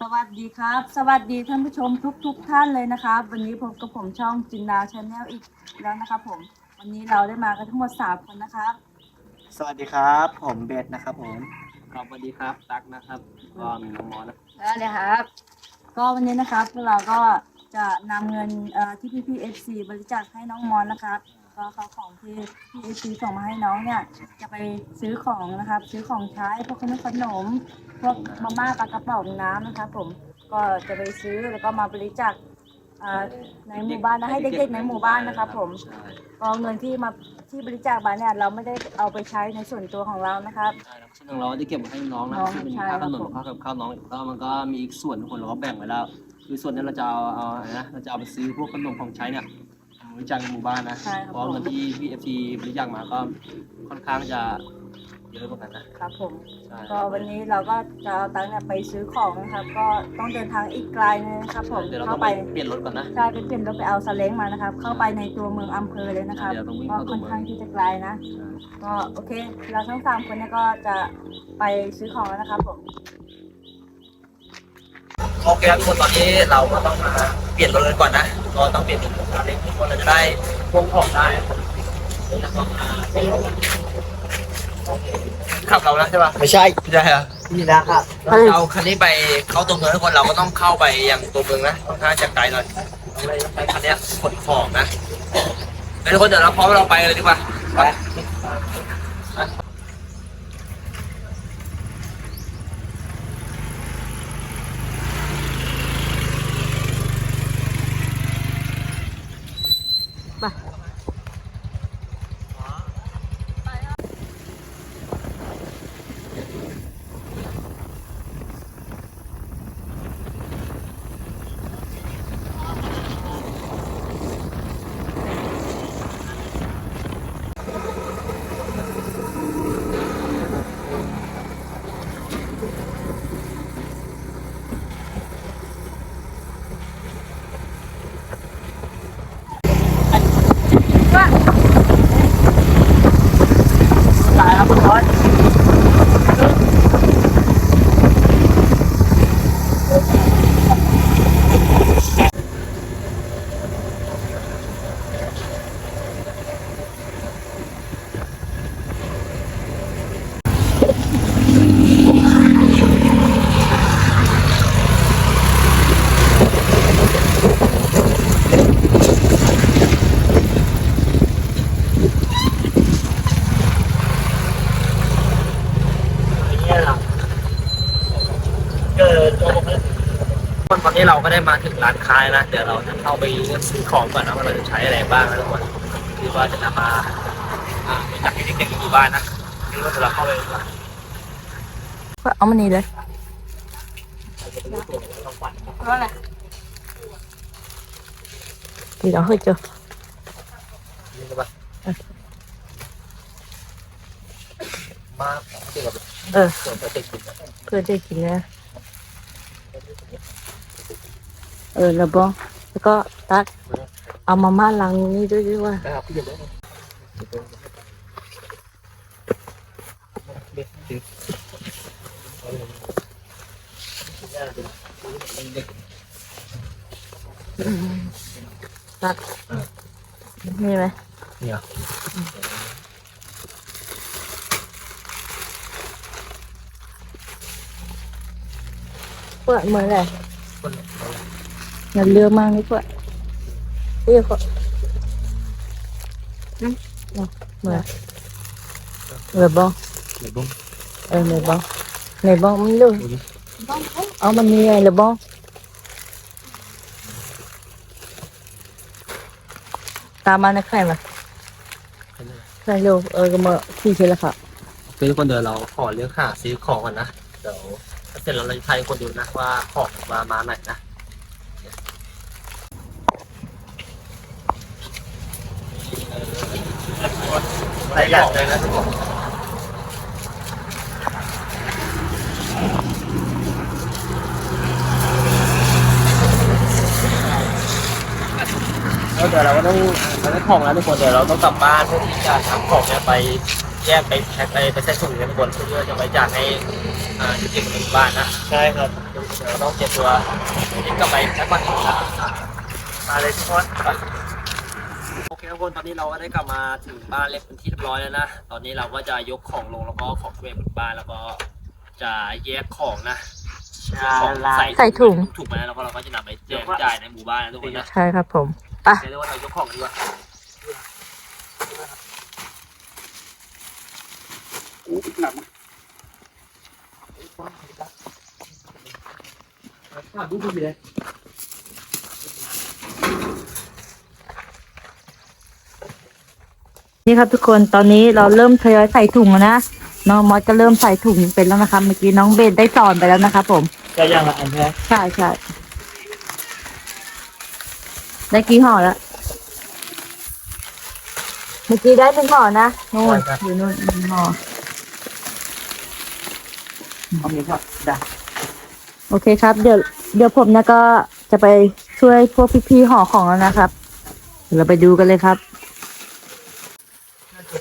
สวัสดีครับ สวัสดีท่านผู้ชมทุกทุกๆท่านเลยนะครับ วันนี้พบกับผมช่องจินดาชาแนลอีกแล้วนะครับผม วันนี้เราได้มากันทั้งหมดสามคนนะครับ สวัสดีครับ ผมเบสนะครับผม ครับสวัสดีครับ ตั๊กนะครับก็มีน้องมอสนะแล้วเลยครับ ก็วันนี้นะครับพวกเราก็จะนำเงินเอ่อที่พี่พีเอฟซีบริจาคให้น้องมอนนะครับ ก็เขาของที่พี่เอฟซีส่งมาให้น้องเนี่ย จะไปซื้อของนะครับ ซื้อของใช้พวกขนมขนมพวกมาม่าปลากระป๋องน้ำนะครับผมก็จะไปซื้อแล้วก็มาบริจาคอ่าในหมู่บ้านนะให้เด็กๆในหมู่บ้านนะครับผม ใช่ก็เงินที่มาที่บริจาคมาเนี่ยเราไม่ได้เอาไปใช้ในส่วนตัวของเรานะครับ ใช่ครับซึ่งเราจะเก็บไว้ให้น้องนะน้องซึ่งเป็นใช่ค่าขนมครับผมค่ากับข้าวน้องแล้วมันก็มีอีกส่วนทุกคนเราก็แบ่งไว้แล้วคือส่วนนี้เราจะเอาเอาอะไรนะเราจะเอาไปซื้อพวกขนมของใช้เนี่ย บริจาคในหมู่บ้านนะใช่ครับเพราะเงินที่พี่เอฟซีบริจาคมาก็ค่อนข้างจะเยอะเหมือนกันนะครับผม ใช่ก็วันนี้เราก็จะเอาตังค์เนี่ยไปซื้อของนะครับ ก็ต้องเดินทางอีกไกลนึงนะครับ ผมเดี๋ยวเราเข้าต้องไปไปเปลี่ยนรถก่อนนะ ใช่ไปเปลี่ยนรถไปเอาซาเล้งมานะครับ เข้าไปในตัวเมืองอำเภอเลยนะครับเดี๋ยวต้องวิ่งก็เข้าตัวค่อนเมือง ข้างที่จะไกลนะ ก็โอเค เราทั้งสามคนเนี่ยก็จะไปซื้อของแล้วนะครับผม โอเคครับทุกคนตอนนี้เราก็ต้องมาเปลี่ยนรถกันก่อนนะก็ต้องเปลี่ยนเป็นรถเล็กทุกคนเราจะได้พวงของได้ขับเรานะใช่ปะไม่ใช่ไม่ใช่เหรอนี่นะครับเราจะเอาคันนี้ไปเข้าตัวเมืองทุกคนเราก็ต้องเข้าไปยังตัวเมืองนะค่อนข้างจะไกลหน่อยเราเลยต้องใช้คันเนี้ยขนของนะเฮ้ยทุกคนเดี๋ยวเราพร้อมเราไปกันเลยดีกว่าไป ต นนี้เราก็ได้มาถึงร้านค้าแล้วนะ เดี๋ยวเราจะเข้าไปเลือกซื้อของก่อนนะว่าเราจะใช้อะไรบ้างนะทุกคนที่ว่าจะนำมาอ่าบริจากให้เด็กๆในหมู่บ้านนะนี่ก็จะเราเข้าไปก่อนก็เอามานี่เลยว่าอะไรพี่เราเคยเจอนี่ใช่ปะมาเกี่ยวกับเออส่วนประเด็กกินนะเพื่อจะกินนะ เออแล้วบองแล้วก็ตักเอามาม่าลังนี่ด้วยด้วยว่านะครับพี่เดี๋ยวได้เด็กถึงตักนี่ไหมเนี่ยเพื่อเหมือนอะไรคนอย่าเลือกมากนี่เพื่อเรีย กก็เหมือนเหลือบองเดี๋ยวบุ้งเออเหลือบองไหนบองมันดูเอามันมีไงเหลือบองตามมาในใครมาใครเร็วเออก็มาขี่เชลค่ะคือทุกคนเดี๋ยวเราขอเลือกหาซื้อของก่อนนะ เดี๋ยวถ้าเสร็จแล้วเราจะทายให้คนดูนะว่าของมามาไหนนะ หลายอย่างเลยนะทุกคนแล้วเดี๋ยวเราก็ต้องเราได้ของแล้วทุกคนเดี๋ยวเราต้องกลับบ้านเพื่อที่จะทำของเนี่ยไปแยกไปแพ็คไปไปใส่ถุงกันทุกคนเพื่อจะไว้จ่ายให้อ่าเด็กๆในหมู่บ้านนะใช่ครับเดี๋ยวเดี๋ยวเราต้องเตรียมตัวนี่กลับไปสักวันหนึ่งนะมาเลยทุกคนไปโอเค ทุกคนตอนนี้เราก็ได้กลับมาถึงบ้านเล็กเป็นที่เรียบร้อยแล้วนะ ตอนนี้เราก็จะยกของลงแล้วก็ของเก็บบนบ้านแล้วก็จะแยกของนะของใส่ถุงถูกไหมแล้วก็เราก็จะนำไปแจกจ่ายในหมู่บ้านนะทุกคนนะใช่ครับผมไปเรียกว่าเรายกของดีกว่าดูดูเลย นี่ครับทุกคนตอนนี้เราเริ่มทยอยใส่ถุงแล้วนะน้องมอสก็เริ่มใส่ถุงเป็นแล้วนะครับเมื่อกี้น้องเบนได้สอนไปแล้วนะครับผมจะยังละอันแรกใช่ใช่ได้กี่ห่อแล้วเมื่อกี้ได้เป็นห่อนะนู่นอยู่นู่นหนึ่งห่อเอามีครับได้โอเคครับ เดี๋ยวเดี๋ยวผมนะก็จะไปช่วยพวกพี่ๆห่อของแล้วนะครับเดี๋ยวเราไปดูกันเลยครับ น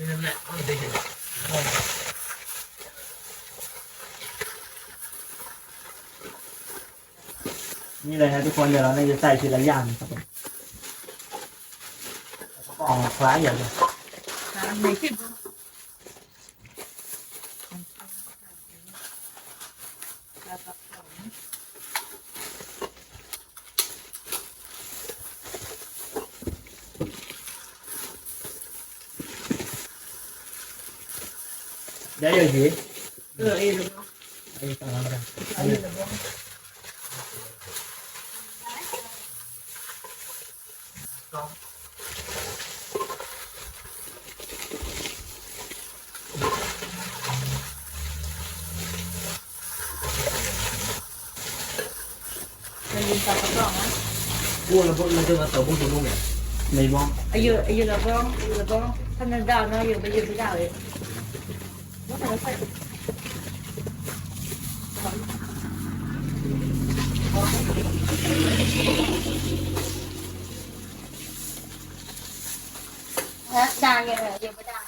ี่นั่นแหละไม่ได้เห็นนี่เลยนะทุกคนเดี๋ยวเราจะใส่ทีละอย่างครับผมกล่องคล้ายอย่างเลยได้ยัง ทีเออไอ้ไอ้ตรงนั้นกันพูดแล้วพูดแล้วจะมาเติมพวก ตัวลูกเนี่ยในบ้อง อายุอายุเราบ้องอายุเราบ้องท่านดาวเนาะอยู่ไปยืนไม่ได้เลยจาง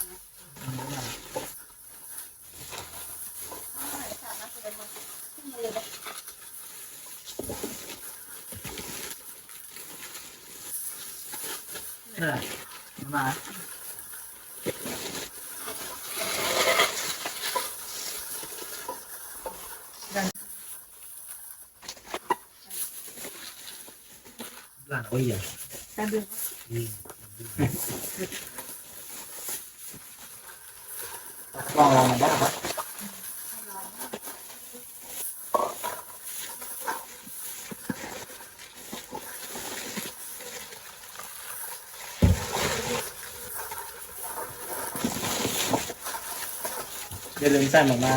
อย่าลืมใส่หมวกมา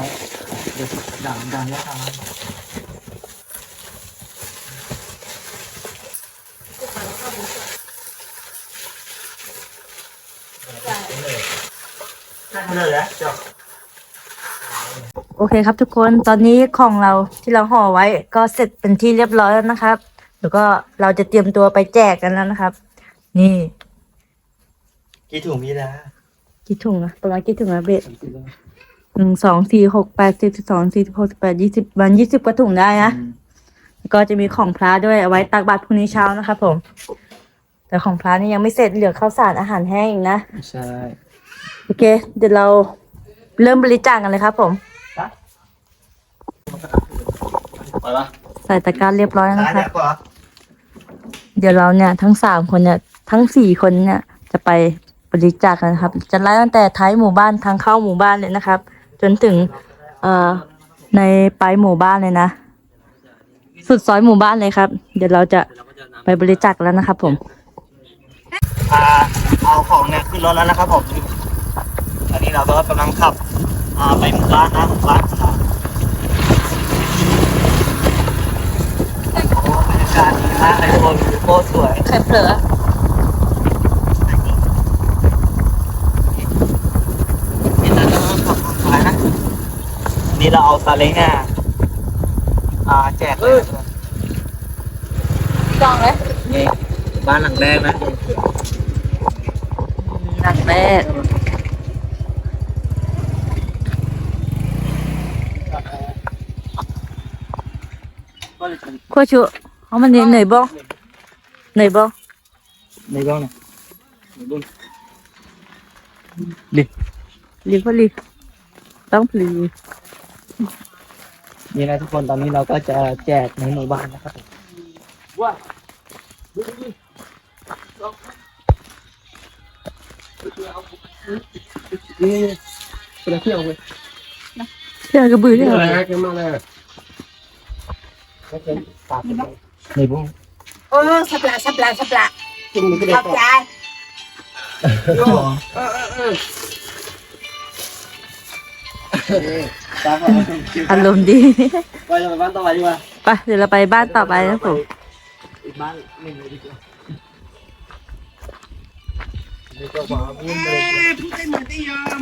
เดี๋ยวดังดังแล้วครับได้เลยแล้วจบโอเคครับทุกคนตอนนี้ของเราที่เราห่อไว้ก็เสร็จเป็นที่เรียบร้อยแล้วนะครับ แล้วก็เราจะเตรียมตัวไปแจกกันแล้วนะครับ นี่ กี่ถุงมีแล้วกี่ถุงนะประมาณกี่ถุงนะเบส หนึ่งสองสี่หกแปดสิบสิบสองสี่สิบหกสิบแปดยี่สิบมันยี่สิบกว่าถุงได้นะแล้วก็จะมีของพระด้วยเอาไว้ตักบาตรพรุ่งนี้เช้านะครับผม แต่ของพระนี่ยังไม่เสร็จเหลือข้าวสารอาหารแห้งอีกนะ ใช่ โอเค เดี๋ยวเราเริ่มบริจาคกันเลยครับผมไปปะใส่ตะกร้ารเรียบร้อยแล้วร้านะนคะเนี้ยกว่าเดี๋ยวเราเนี่ยทั้งสามคนเนี่ยทั้งสี่คนเนี่ยจะไปบริจาคกันนะครับ จะไล่ตั้งแต่ท้ายหมู่บ้านทางเข้าหมู่บ้านเลยนะครับ จนถึงเอ่อในปลายหมู่บ้านเลยนะ สุดซอยหมู่บ้านเลยครับ เดี๋ยวเราจะเราก็จะนำไปบริจาคแล้วนะครับผมอ่าเอาของเนี่ยขึ้นรถแล้วนะครับผมตอนนี้เราก็กำลังขับอ่าไปหมู่บ้านนะหมู่บ้านครับโอ้บรรยากาศดีมากเลยทุกคนวิวโคตรสวยใครเผลอ นี่เราเอาซาเล้งอ่ะอ่าแจกเลยนะจองเลยนี่บ้านหลังแรกนะหลังแรก cô ừ. chú không mình đến nảy bông nảy bông nảy bông này nảy bông đi đi có đi นี่นะทุกคนตอนนี้เราก็จะแจกในหมู่บ้านนะครับผมว่านี่เป็นเที่ยวเว้ยเชื่อกระบือเนี่ยอะไรกันมาเลยในบ้างโอ้สับละสับละสับละกินมันก็ได้ขอบก่อนใจอารมณ์ดี ไปเราไปบ้านต่อไปดีกว่าไปเดี๋ยวเราไปบ้านต่อไปนะผมอีกบ้านหนึ่งเลยดีกว่า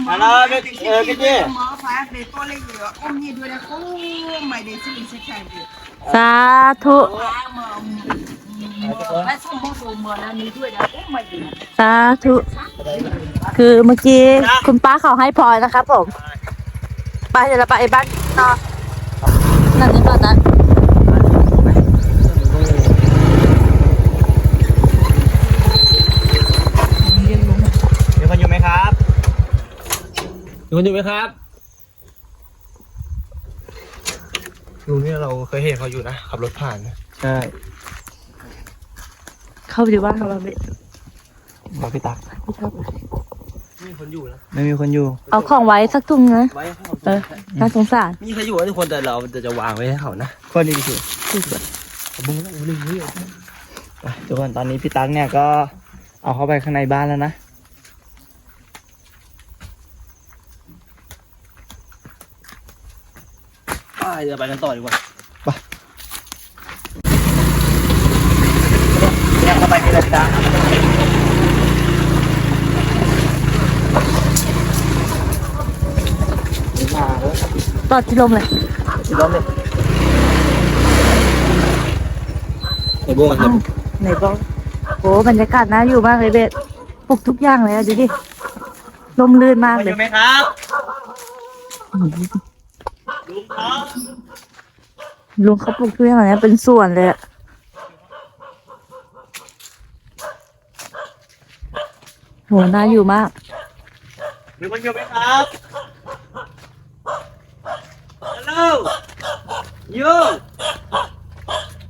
มาแล้วเออกันเจ้หมอฟ้าเด็กตัวเล็กเหลืออมนี่ด้วยนะโอ้ไม่ได้สิสักแค่เดียวสาธุว้ามาไม่ส่งโมโหมาแล้วนี่ด้วยนะโอ้ไม่ดีสาธุ คือเมื่อกี้คุณป้าเขาให้พรนะครับผม ไปเดี๋ยวเราไปบ้านต่อนั่นนี่ก่อนนะมีคนอยู่ไหมครับมีคนอยู่ไหมครับลุงนี่เราเคยเห็นเขาอยู่นะขับรถผ่านใช่เข้าไปดูบ้านเขาบ้างพี่บอกพี่ตักพี่ชอบ มีคนอยู่นะไม่มีคนอยู่ เอาของไว้สักถุงนะ ไว้ให้เขาเออ น่าสงสารมีใครอยู่ทุกคนแต่เราจะจะวางไว้ให้เขานะคนดีสิที่สุดบุ้งแล้วบุ้งนี่ทุกคนตอนนี้พี่ตักเนี่ยก็เอาเข้าไปข้างในบ้านแล้วนะ ไปเดี๋ยวไปกันต่อดีกว่าเนี่ยเข้าไปที่เลยพี่ตัก ตอดที่ลมเลยพี่ล้มเลยไอ้บุ้งอ้าวไหนบ้างโอ้บรรยากาศน่าอยู่มากเลยเบสปลุกทุกอย่างเลยอะดูดิลมลื่นมากคนอเลยยู่ไหมครับลุงครับลุงเขาปลูกทุเรียนอะไรนะเป็นสวนเลยอะโหน่าอยู่มากมีคนอยู่ไหมครับฮัล โหลยู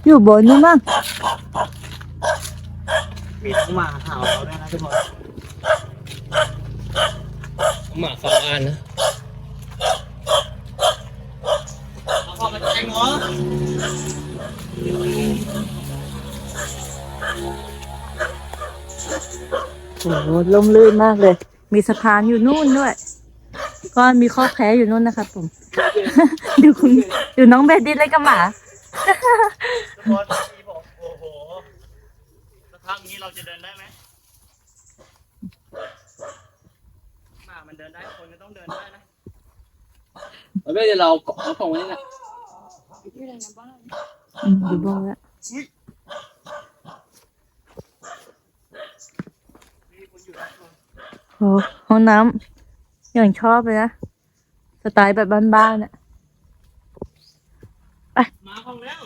อยู่บนนู้นมั้งมีน้องหมาเห่าเราด้วยนะทุกคนหมาสองอันนะเอาพ่อมาแจ้งเนาะโอ้โหลมลื่นมากเลย มีสะพานอยู่นู่นด้วย ก็มีข้อแพ้อยู่นู่นนะครับผมดูคุณดูน้องเบดดี้เลยกับหมาทุกคนพี่บอกโอ้โหสภาพนี้เราจะเดินได้ไหมหมามันเดินได้คนก็ต้องเดินได้นะเอาไปเดี๋ยวเราเอาของไว้นี่แหละอืมดูบ้างแล้วมีคนอยู่นะโอ้ห้องน้ำ อย่างชอบเลยนะ สไตล์แบบบ้านๆน่ะหมาของแล้ว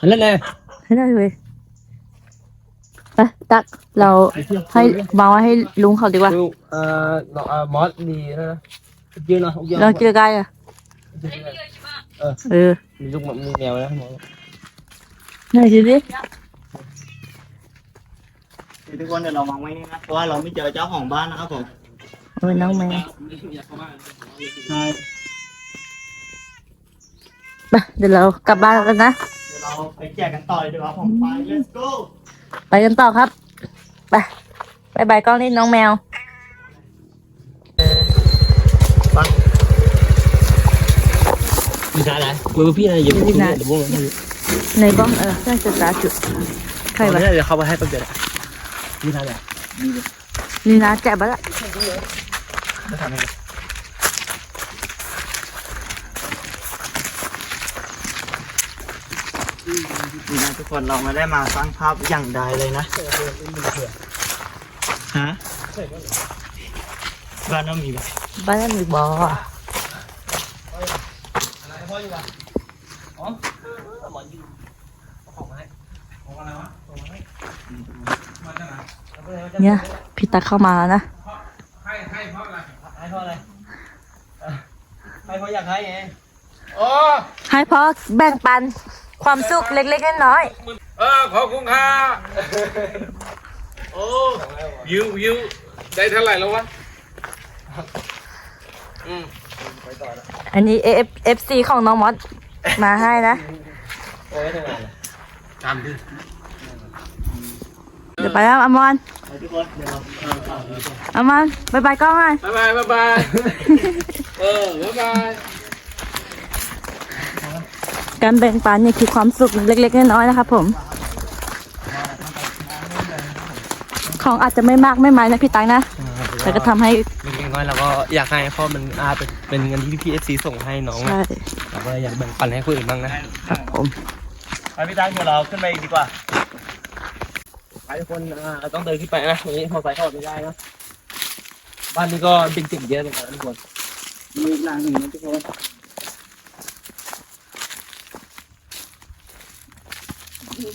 อันนั้นแน่ให้ได้เลยไปตักเราให้วางไว้ให้ลุงเขาดีกว่าดูเอ่อน้องเอ่อมอสดีนะยืนเนาะยืนลองกินไก่อะ เออมีลูกมีแมวนะหมอไหนดูดิเดี๋ยวทุกคนเดี๋ยวเราวางไว้นี่นะเพราะว่าเราไม่เจอเจ้าของบ้านนะครับผม เออน้องแมวอยากเข้ามาใช่ไปเดี๋ยวเรากลับบ้านกันนะ เดี๋ยวเราไปแจกกันต่อเลยดีกว่าผมไป let's go ไปกันต่อครับ ไปบายบายกล้องนี่น้องแมวมีอะไรมือพี่อะไรอย่ามีนะเดี๋ยวบุ้งเลยในบ้องเออน่าจะตาจุดใครวะเดี๋ยวเข้าไปให้แป๊บเดียวมีอะไรนี่นะแจกบ้าละ ไม่ทำอะไรนี่นะทุกคนเราไม่ได้มาสร้างภาพอย่างใดเลยนะฮะบ้านน้องมีไหมบ้านนั้นมีบ่ออ๋อหมอยืนเนี่ยพี่ตักเข้ามาแล้วนะให้เพราะ อะไรเออให้เพราะอยากให้ไงให้เพราะแบ่งปันความสุขเล็กๆน้อยเออขอบคุณค่ะโอ้วิววิวได้เท่าไหร่แล้ววะๆอันนี้ F F C ของน้องมอสมาให้นะ โอ้ยทำไมล่ะจำดิ เดี๋ยวไปแล้วอมรทุกคนเดี๋ยวเราอมรบายบายกล้องหน่อยบ๊ายบายบ๊ายบายเออบ๊ายบายการแบ่งปันเนี่ยคือความสุขเล็ก ๆ น้อยๆนะครับผม ของอาจจะไม่มากไม่มายนะพี่ตังนะ แต่ก็ทำให้เล็กๆน้อยๆเราก็อยากให้เพราะมันอาเป็นเป็นเงินที่พี่เอฟซีส่งให้น้องใช่นะเราก็อยากแบ่งปันให้คนอื่นบ้างนะครับผม ไปพี่ตั้งเดี๋ยวเราขึ้นไปดีกว่า ไปทุกคนอ่าเราต้องเดินขึ้นไปนะตรงนี้พอไปเข้าไม่ได้นะบ้านนี้ก็เด็กๆเยอะเลยนะทุกคนมีหลังหนึ่งนะทุกคน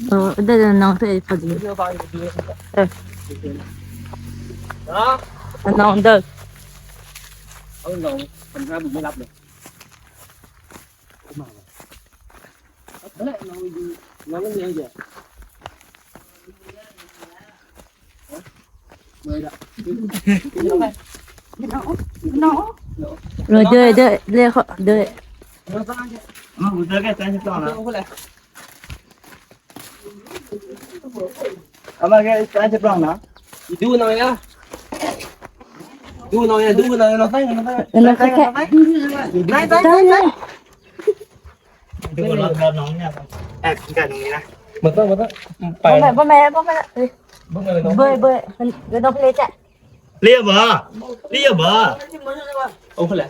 เออเดี๋ยวน้องเธอพอดีเที่ยวไปดีเออเนาะน้องเดินเอาลงคนข้ามผมไม่รับเลยมาเฮ้ยน้องดูน้องเลี้ยงเยอะเมื่อยละ rồi đợi đợi đợi họ đợi มาบุตรแกแซนสิบสองนะน้องคนไหนเอามาแกแซนสิบสองนะดูหน่อยนะดูหน่อยนะดูหน่อยน้องใส่น้องใส่ nó sẽ khẽ đây đây đây ทุกคนเราเราน้องเนี่ยแอบกินกันตรงนี้นะมันต้องมันต้องไป bố mẹ bố mẹ bố mẹ Ê, บ้างเลยน้อง bơi bơi cái nó lên chạy เรียบเหรอเรียบเหรอโอ้คนไ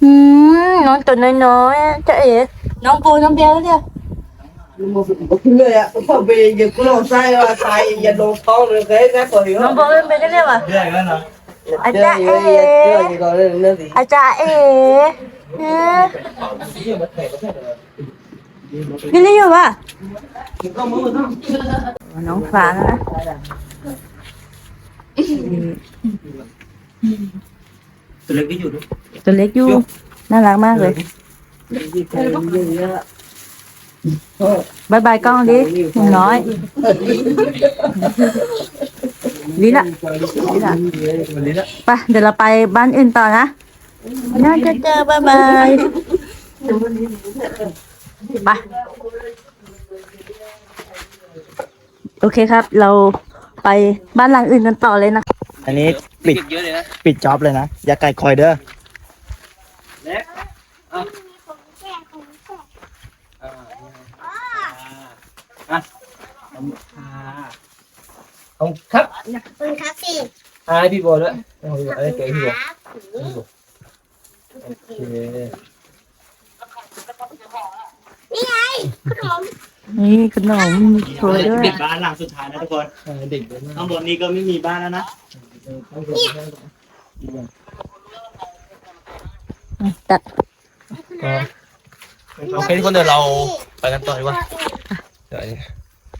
หนเนี่ยโอ้ชิบหลง không đó ô mình nói tôi nói nói đúng rồi น้ำบอมอะ à cha ế à cha ế Ừm, nói tôi nói nói cha ế nó vui nó béo đi เลยอะพอไปอย่ากูลงไส้ว่าไส้อย่าลงท้องเลยเคยแค่ตัวเดียว nó vui nó béo đi mà เรื่อยกันเหรอ à cha ế ก็เล่นเรื่องนี้ à ตัวเล็กก็อยู่ด้วย ตัวเล็กอยู่ น่ารักมากเลยบายบายกล้องดิหนูน้อย ลิละลิละไปเดี๋ยวเราไปบ้านอื่นต่อนะ น่าจะเจอบายบายไปโอเคครับ เราไปบ้านหลังอื่นกันต่อเลยนะ อันนี้ปิดเยอะเลยนะปิดจ็อบเลยนะ อย่าไก่คอยเด้อเล็กอะอะขอบครับคุณครับสิอ่าให้พี่โบด้วยโอ้โหเอ้ยเก๋พี่โบครับโอเคนี่ไงขนมนี่ขนมโชว์ด้วยปิดบ้านหลังสุดท้ายนะทุกคนเออเด็กเยอะมากข้างบนนี้ก็ไม่มีบ้านแล้วนะ ตัดก็โอเคทุกคนเดี๋ยวเราไปกันต่อดีกว่าเดี๋ยว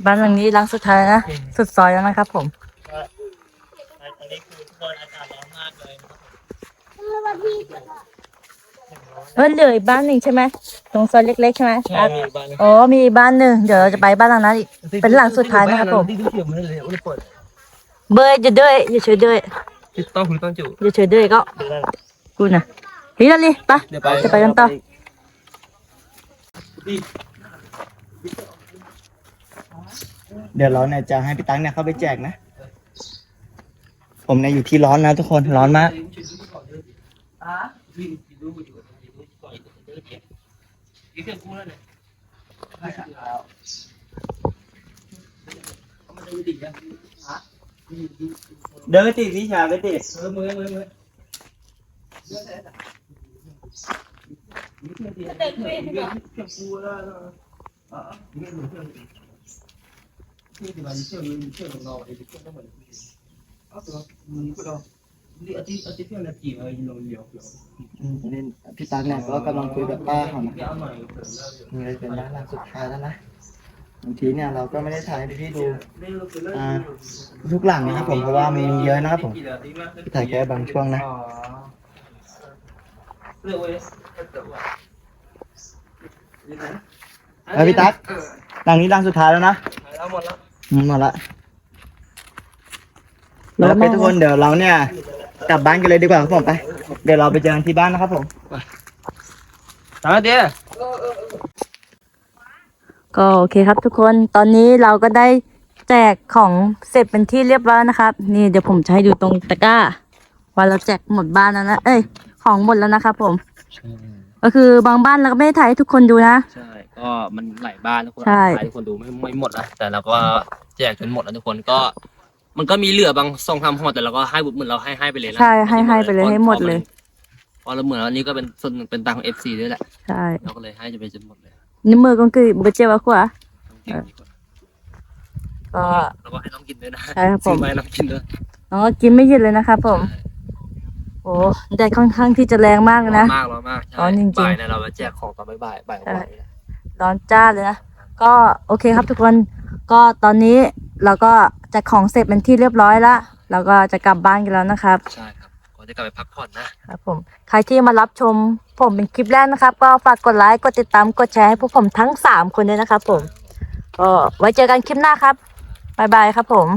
บ้านหลังนี้หลังสุดท้ายนะสุดซอยแล้วนะครับผมตอนนี้คือทุกคนอากาศร้อนมากเลยเออเหลืออีกบ้านหนึ่งใช่ไหมตรงซอยเล็กๆใช่ไหมใช่มีบ้านอ๋อมีอีกบ้านหนึ่งเดี๋ยวเราจะไปบ้านหลังนั้นอีกเป็นหลังสุดท้ายนะครับผมที่ เขียวมันเลยอุ้ยเปิดเบยอย่าเด้ยอย่าเฉยเด้ยที่ต้องคุณต้องจู่อย่าเฉยเด้ยก็กูนะเฮ้ยนั่นเลยไปเดี๋ยวไปจะไปกันต่อเดี๋ยวเราเนี่ยจะให้พี่ตั๊กเนี่ยเข้าไปแจกนะ ผมเนี่ยอยู่ที่ร้อนนะทุกคนร้อนมาก เดินไปติดวิชาไปติดเออมือมือมือพี่ตั๊กเนี่ยก็กำลังคุยกับป้าเขานะนี่เลยเป็นด้านหลังสุดท้ายแล้วนะ บางทีเนี่ยเราก็ไม่ได้ถ่ายให้พี่ดูอ่าทุกหลังนะครับผมเพราะว่ามีเยอะนะครับผมพี่ถ่ายแค่บางช่วงนะแล้วพี่ตั๊กหลังนี้หลังสุดท้ายแล้วนะหมดแล้วอืมหมดละแล้วไปทุกคนเดี๋ยวเราเนี่ยกลับบ้านกันเลยดีกว่าครับผมไป เดี๋ยวเราไปเจอกันที่บ้านนะครับผม ตามมาเดีย ก็โอเคครับทุกคนตอนนี้เราก็ได้แจกของเสร็จเป็นที่เรียบร้อยนะครับ นี่เดี๋ยวผมจะให้ดูตรงตะกร้าว่าเราแจกหมดบ้านแล้วนะเอ้ยของหมดแล้วนะครับผมก็คือบางบ้านเราก็ไม่ได้ถ่ายให้ทุกคนดูนะ ใช่ก็มันหลายบ้านทุกคนใช่ให้ทุกคนดูไม่ไม่หมดนะแต่เราก็แจกจนหมดแล้วทุกคนก็ มันก็มีเหลือบางสองทำห่อแต่เราก็ให้เหมือนเราให้ให้ไปเลยนะใช่ให้ให้ไปเลยให้หมดเลย พอเราเหมือนอันนี้ก็เป็นส่วนหนึ่งเป็นตังของเอฟซีด้วยแหละใช่ เราก็เลยให้จะไปจนหมดเลย นี่มือก็คือเบเจวะขวาต้องเก่งดีกว่าก็แล้วก็ให้น้องกินด้วยนะใช่ครับผมซื้อมาให้น้องกินด้วยน้องก็กินไม่หยุดเลยนะครับผมโอ้แดดค่อนข้างที่จะแรงมากเลยร้อนะนมากร้อนมากใช่ร้อนจริงๆบ่ายเนี่ยเรามาแจกของตอนบ่ายๆบ่ายๆวันนี้แหละร้อนจ้าเลยนะก็โอเคครับทุกคนก็ตอนนี้เราก็จัดของเสร็จเป็นที่เรียบร้อยแล้วเราก็จะกลับบ้านกันแล้วนะครับใช่ครับก็ จะกลับไปพักผ่อนนะครับผม ใครที่มารับชมผมเป็นคลิปแรกนะครับ ก็ฝากกดไลค์กดติดตามกดแชร์ให้พวกผมทั้งสามคนด้วยนะครับผมก็ไว้เจอกันคลิปหน้าครับบ๊ายบายครับผม